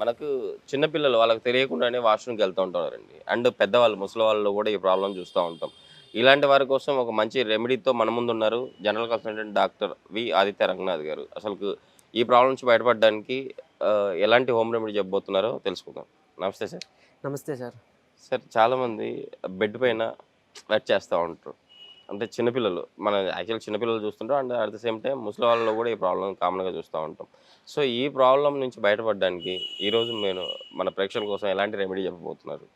మనకు చిన్నపిల్లలు వాళ్ళకి తెలియకుండానే వాష్రూమ్కి వెళ్తూ ఉంటారండి అండ్ పెద్దవాళ్ళు ముసలి వాళ్ళు కూడా ఈ ప్రాబ్లం చూస్తూ ఉంటాం. ఇలాంటి వారి కోసం ఒక మంచి రెమెడీతో మన ముందు ఉన్నారు general consultant doctor V Aditya Ranganath గారు. అసలు ఈ ప్రాబ్లం నుంచి బయటపడడానికి ఎలాంటి హోమ్ రెమెడీ చెప్పబోతున్నారో తెలుసుకుందాం. నమస్తే సార్. నమస్తే సార్. సార్ చాలామంది బెడ్ పైన వెట్ చేస్తూ ఉంటారు. అంటే చిన్నపిల్లలు మన యాక్చువల్ చిన్నపిల్లలు చూస్తుంటాం. And at the same time ముసలి వాళ్ళలో కూడా ఈ ప్రాబ్లం కామన్గా చూస్తూ ఉంటాం. సో ఈ ప్రాబ్లం నుంచి బయటపడడానికి ఈరోజు నేను మన ప్రేక్షకుల కోసం ఎలాంటి రెమెడీ చెప్పబోతున్నారు?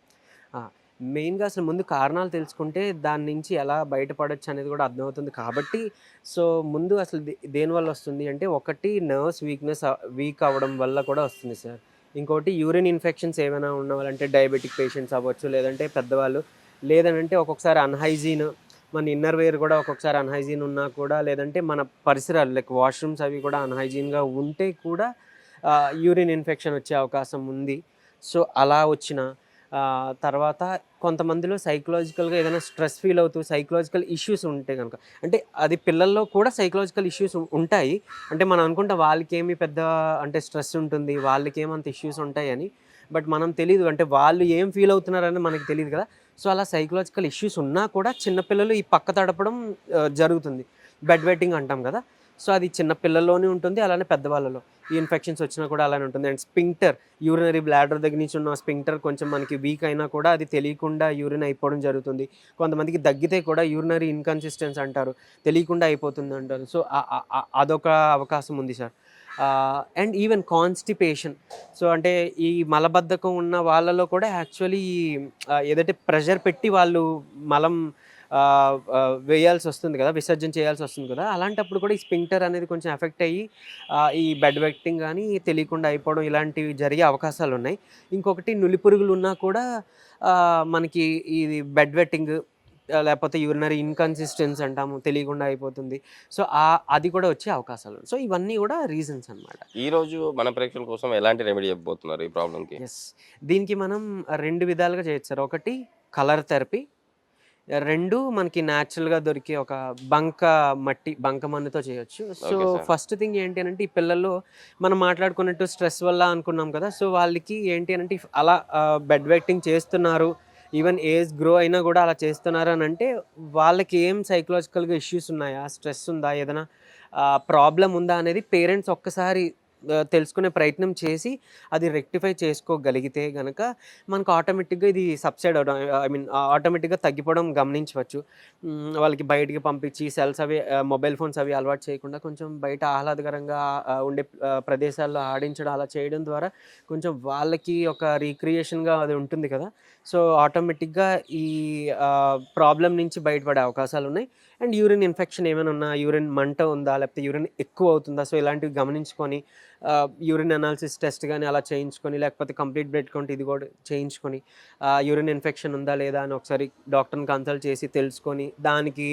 మెయిన్గా అసలు ముందు కారణాలు తెలుసుకుంటే దాని నుంచి ఎలా బయటపడొచ్చు అనేది కూడా అర్థమవుతుంది కాబట్టి సో ముందు అసలు దే- దేనివల్ల వస్తుంది అంటే ఒకటి నర్వ్స్ వీక్నెస్ వీక్ అవ్వడం వల్ల కూడా వస్తుంది సార్. ఇంకోటి యూరిన్ ఇన్ఫెక్షన్స్ ఏమైనా ఉన్న వాళ్ళంటే డయాబెటిక్ పేషెంట్స్ అవ్వచ్చు లేదంటే పెద్దవాళ్ళు లేదంటే ఒక్కొక్కసారి అన్హైజీన్ మన ఇన్నర్ వేర్ కూడా ఒక్కొక్కసారి అన్హైజీన్ ఉన్నా కూడా లేదంటే మన పరిసరాలు లైక్ వాష్రూమ్స్ అవి కూడా అన్హైజీన్గా ఉంటే కూడా యూరిన్ ఇన్ఫెక్షన్ వచ్చే అవకాశం ఉంది. సో అలా వచ్చిన తర్వాత కొంతమందిలో సైకలాజికల్గా ఏదైనా స్ట్రెస్ ఫీల్ అవుతూ సైకలాజికల్ ఇష్యూస్ ఉంటే కనుక అంటే అది పిల్లల్లో కూడా సైకలాజికల్ ఇష్యూస్ ఉంటాయి. అంటే మనం అనుకుంటాం వాళ్ళకేమి పెద్ద అంటే స్ట్రెస్ ఉంటుంది వాళ్ళకి ఏమంత ఇష్యూస్ ఉంటాయని బట్ మనం తెలియదు అంటే వాళ్ళు ఏం ఫీల్ అవుతున్నారని మనకి తెలియదు కదా. సో అలా సైకలాజికల్ ఇష్యూస్ ఉన్నా కూడా చిన్నపిల్లలు ఈ పక్క తడపడం జరుగుతుంది. బెడ్ వెట్టింగ్ అంటాం కదా. సో అది చిన్న పిల్లల్లోనే ఉంటుంది అలానే పెద్దవాళ్ళలో. ఈ ఇన్ఫెక్షన్స్ వచ్చినా కూడా అలానే ఉంటుంది. అండ్ స్పింక్టర్ యూరినరీ బ్లాడర్ దగ్గర నుంచి ఉన్న స్పింక్టర్ కొంచెం మనకి వీక్ అయినా కూడా అది తెలియకుండా యూరిన్ అయిపోవడం జరుగుతుంది. కొంతమందికి దగ్గితే కూడా యూరినరీ ఇన్కన్సిస్టెన్స్ అంటారు. తెలియకుండా అయిపోతుంది అంటారు. సో అదొక అవకాశం ఉంది sir. And even constipation so అంటే ఈ మలబద్ధకం ఉన్న వాళ్ళలో కూడా యాక్చువల్లీ ఏదైతే ప్రెషర్ పెట్టి వాళ్ళు మలం వేయాల్సి వస్తుంది కదా విసర్జన చేయాల్సి వస్తుంది కదా. అలాంటప్పుడు కూడా ఈ స్పింక్టర్ అనేది కొంచెం ఎఫెక్ట్ అయ్యి ఈ బెడ్ వెక్టింగ్ కానీ తెలియకుండా అయిపోవడం ఇలాంటివి జరిగే అవకాశాలు ఉన్నాయి. ఇంకొకటి నులి పురుగులు ఉన్నా కూడా మనకి ఇది బెడ్ వెట్టింగ్ లేకపోతే యూరినరీ ఇన్కన్సిస్టెన్స్ అంటాము తెలియకుండా అయిపోతుంది. సో ఆ అది కూడా వచ్చే అవకాశాలు సో ఇవన్నీ కూడా రీజన్స్ అన్నమాట. ఈ రోజు మన ప్రేక్షకుల కోసం ఎలాంటి రెమెడీ చెప్పబోతున్నారు ఈ ప్రాబ్లంకి ఎస్ దీనికి మనం రెండు విధాలుగా చేయొచ్చు సార్. ఒకటి కలర్ థెరపీ రెండు మనకి న్యాచురల్గా దొరికే ఒక బంక మట్టి బంక మన్నుతో చేయొచ్చు. సో. ఫస్ట్ థింగ్ ఏంటి అంటే ఈ పిల్లల్లో మనం మాట్లాడుకున్నట్టు స్ట్రెస్ వల్ల అనుకున్నాం కదా సో వాళ్ళకి ఏంటి అని అంటే అలా బెడ్ వెట్టింగ్ చేస్తున్నారు ఈవెన్ ఏజ్ గ్రో అయినా కూడా అలా చేస్తున్నారు అని అంటే వాళ్ళకి ఏం సైకలాజికల్గా ఇష్యూస్ ఉన్నాయా? స్ట్రెస్ ఉందా? ఏదైనా ప్రాబ్లం ఉందా? అనేది పేరెంట్స్ ఒక్కసారి తెలుసుకునే ప్రయత్నం చేసి అది రెక్టిఫై చేసుకోగలిగితే కనుక మనకు ఆటోమేటిక్గా ఇది సబ్సైడ్ అవడం ఐ మీన్ ఆటోమేటిక్గా తగ్గిపోవడం గమనించవచ్చు. వాళ్ళకి బయటికి పంపించి సెల్స్ అవి మొబైల్ ఫోన్స్ అవి అలవాటు చేయకుండా కొంచెం బయట ఆహ్లాదకరంగా ఉండే ప్రదేశాల్లో ఆడించడం అలా చేయడం ద్వారా కొంచెం వాళ్ళకి ఒక రీక్రియేషన్గా అది ఉంటుంది కదా. సో ఆటోమేటిక్గా ఈ ప్రాబ్లం నుంచి బయటపడే అవకాశాలు ఉన్నాయి. అండ్ యూరిన్ ఇన్ఫెక్షన్ ఏమైనా ఉన్నా యూరిన్ మంట ఉందా లేకపోతే యూరిన్ ఎక్కువ అవుతుందా సో ఇలాంటివి గమనించుకొని యూరిన్ అనాలిసిస్ టెస్ట్ కానీ అలా చేయించుకొని లేకపోతే కంప్లీట్ బ్లడ్ కౌంట్ ఇది కూడా చేయించుకొని యూరిన్ ఇన్ఫెక్షన్ ఉందా లేదా అని ఒకసారి డాక్టర్ని కన్సల్ట్ చేసి తెలుసుకొని దానికి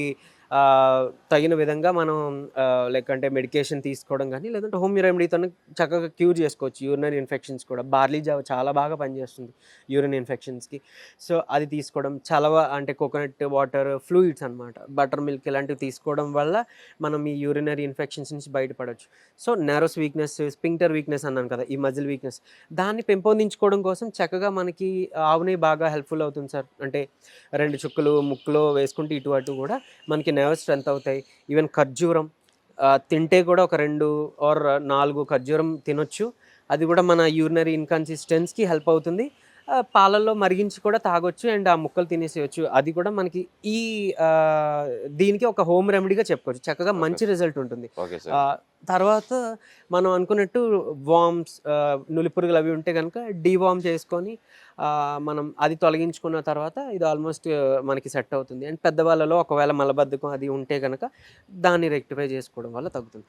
తగిన విధంగా మనం లైక్ అంటే మెడికేషన్ తీసుకోవడం కానీ లేదంటే హోమ్ రెమెడీతో చక్కగా క్యూర్ చేసుకోవచ్చు. యూరినరీ ఇన్ఫెక్షన్స్ కూడా. బార్లీ జావ చాలా బాగా పనిచేస్తుంది యూరిన్ ఇన్ఫెక్షన్స్కి. సో అది తీసుకోవడం చలవ అంటే కోకోనట్ వాటర్ ఫ్లూయిడ్స్ అనమాట బటర్ మిల్క్ ఇలాంటివి తీసుకోవడం వల్ల మనం ఈ యూరినరీ ఇన్ఫెక్షన్స్ నుంచి బయటపడవచ్చు so nervous weakness sphincter weakness అన్నాను కదా ఈ మజిల్ వీక్నెస్. దాన్ని పెంపొందించుకోవడం కోసం చక్కగా మనకి ఆవునే బాగా హెల్ప్ఫుల్ అవుతుంది సార్. అంటే రెండు చుక్కలు ముక్కులో వేసుకుంటే ఇటు అటు కూడా మనకి నెర్వ్ స్ట్రెంత్ అవుతాయి. ఈవెన్ ఖర్జూరం తింటే కూడా ఒక రెండు ఆర్ నాలుగు ఖర్జూరం తినొచ్చు. అది కూడా మన యూరినరీ ఇన్కన్సిస్టెన్స్కి హెల్ప్ అవుతుంది. పాలల్లో మరిగించి కూడా తాగొచ్చు అండ్ ఆ ముక్కలు తినేసేయచ్చు. అది కూడా మనకి ఈ దీనికి ఒక హోమ్ రెమెడీగా చెప్పుకోవచ్చు. చక్కగా మంచి రిజల్ట్ ఉంటుంది. తర్వాత మనం అనుకున్నట్టు వామ్స్ నులిపురుగులు అవి ఉంటే కనుక డీవామ్ చేసుకొని మనం అది తొలగించుకున్న తర్వాత ఇది ఆల్మోస్ట్ మనకి సెట్ అవుతుంది. అండ్ పెద్దవాళ్ళలో ఒకవేళ మలబద్ధకం అది ఉంటే కనుక దాన్ని రెక్టిఫై చేసుకోవడం వల్ల తగ్గుతుంది.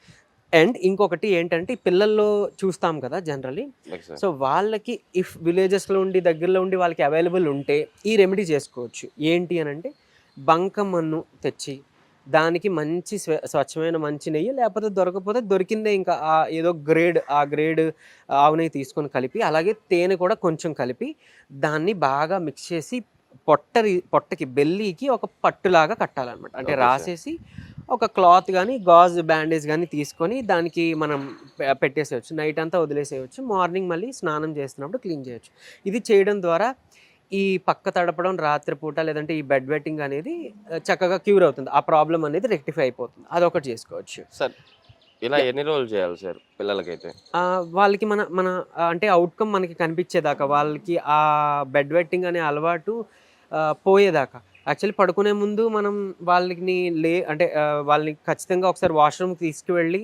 అండ్ ఇంకొకటి ఏంటంటే పిల్లల్లో చూస్తాం కదా జనరలీ సో వాళ్ళకి ఇఫ్ విలేజెస్లో ఉండి దగ్గరలో ఉండి వాళ్ళకి అవైలబుల్ ఉంటే ఈ రెమెడీ చేసుకోవచ్చు. ఏంటి అని అంటే బంక మన్ను తెచ్చి దానికి మంచి స్వ- స్వచ్ఛమైన మంచి నెయ్యి లేకపోతే దొరకకపోతే దొరికిందే ఇంకా ఆ ఏదో గ్రేడ్ ఆ గ్రేడ్ ఆవు నెయ్యి తీసుకొని కలిపి అలాగే తేనె కూడా కొంచెం కలిపి దాన్ని బాగా మిక్స్ చేసి పొట్టరి పొట్టకి బెల్లీకి ఒక పట్టులాగా కట్టాలన్నమాట. అంటే. రాసేసి ఒక క్లాత్ కానీ గాజ్ బ్యాండేజ్ కానీ తీసుకొని దానికి మనం పెట్టేసేయచ్చు. నైట్ అంతా వదిలేసేయచ్చు. మార్నింగ్ మళ్ళీ స్నానం చేస్తున్నప్పుడు క్లీన్ చేయొచ్చు. ఇది చేయడం ద్వారా ఈ పక్క తడపడం రాత్రిపూట లేదంటే ఈ బెడ్ వెట్టింగ్ అనేది చక్కగా క్యూర్ అవుతుంది. ఆ ప్రాబ్లం అనేది రెక్టిఫై అయిపోతుంది. అదొకటి చేసుకోవచ్చు. సార్ ఇలా ఎన్ని రోజులు చేయాలి సార్ పిల్లలకైతే? వాళ్ళకి మన మన అంటే అవుట్కమ్ మనకి కనిపించేదాకా వాళ్ళకి ఆ బెడ్ వెట్టింగ్ అనే అలవాటు పోయేదాకా. యాక్చువల్లీ పడుకునే ముందు మనం వాళ్ళని లే అంటే వాళ్ళని ఖచ్చితంగా ఒకసారి వాష్రూమ్కి తీసుకువెళ్ళి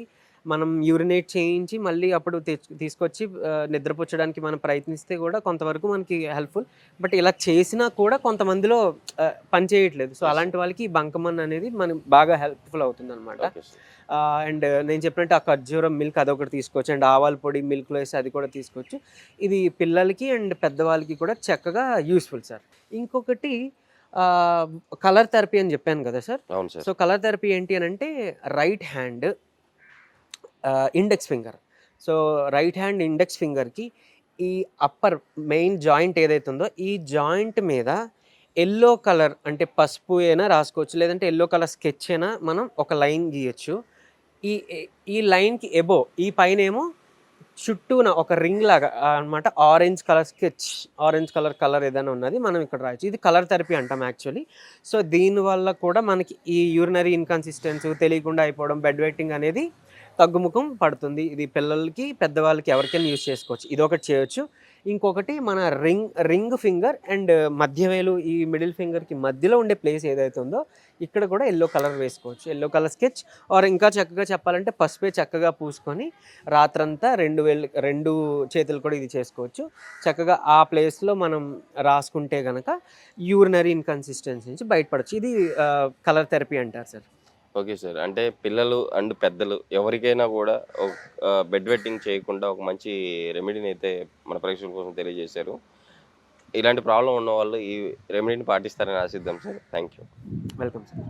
మనం యూరినేట్ చేయించి మళ్ళీ అప్పుడు తెచ్చు- తీసుకొచ్చి నిద్రపుచ్చడానికి మనం ప్రయత్నిస్తే కూడా కొంతవరకు మనకి హెల్ప్ఫుల్ బట్ ఇలా చేసినా కూడా కొంతమందిలో ఆ, పని చేయట్లేదు. సో అలాంటి వాళ్ళకి బంకమన్ అనేది మనం బాగా హెల్ప్ఫుల్ అవుతుంది అనమాట అండ్ నేను చెప్పినట్టు ఆ ఖర్జూరం మిల్క్ అదొకటి తీసుకోవచ్చు. అండ్ ఆవాల పొడి మిల్క్లో వేసి అది కూడా తీసుకోవచ్చు. ఇది పిల్లలకి అండ్ పెద్దవాళ్ళకి కూడా చక్కగా యూస్ఫుల్ సార్ ఇంకొకటి కలర్ థెరపీ అని చెప్పాను కదా సార్. అవును సార్. సో కలర్ థెరపీ ఏంటి అని అంటే right hand index finger. So right hand index ఫింగర్కి ఈ అప్పర్ మెయిన్ జాయింట్ ఏదైతే ఉందో ఈ జాయింట్ మీద ఎల్లో కలర్ అంటే పసుపు అయినా రాసుకోవచ్చు లేదంటే ఎల్లో కలర్ స్కెచ్ అయినా మనం ఒక లైన్ గీయచ్చు. ఈ ఈ లైన్కి ఎబో ఈ పైన ఏమో చుట్టూన ఒక రింగ్ లాగా అనమాట orange colour sketch orange colour colour ఏదైనా ఉన్నది మనం ఇక్కడ రాయొచ్చు. ఇది కలర్ థెరపీ అంటాం యాక్చువల్లీ సో దీనివల్ల కూడా మనకి ఈ యూరినరీ ఇన్కన్సిస్టెన్స్ తెలియకుండా అయిపోవడం బెడ్ వెయిటింగ్ అనేది తగ్గుముఖం పడుతుంది. ఇది పిల్లలకి పెద్దవాళ్ళకి ఎవరికైనా యూజ్ చేసుకోవచ్చు. ఇది ఒకటి చేయొచ్చు. ఇంకొకటి మన రింగ్ రింగ్ ఫింగర్ అండ్ మధ్యవేలు ఈ మిడిల్ ఫింగర్కి మధ్యలో ఉండే ప్లేస్ ఏదైతే ఉందో ఇక్కడ కూడా ఎల్లో కలర్ వేసుకోవచ్చు. Yellow colour sketch. ఆర్ ఇంకా చక్కగా చెప్పాలంటే పసుపే చక్కగా పూసుకొని రాత్రంతా రెండు వేలు రెండు చేతులు కూడా ఇది చేసుకోవచ్చు. చక్కగా ఆ ప్లేస్లో మనం రాసుకుంటే కనుక యూరినరీ ఇన్కన్సిస్టెన్సీ నుంచి బయటపడచ్చు. ఇది కలర్ థెరపీ అంటారు సార్. Okay sir. అంటే పిల్లలు అండ్ పెద్దలు ఎవరికైనా కూడా బెడ్ వెట్టింగ్ చేయకుండా ఒక మంచి రెమెడీని అయితే మన ప్రేక్షకుల కోసం తెలియజేశారు. ఇలాంటి ప్రాబ్లం ఉన్న వాళ్ళు ఈ రెమెడీని పాటిస్తారని ఆశిద్దాం sir. Thank you welcome sir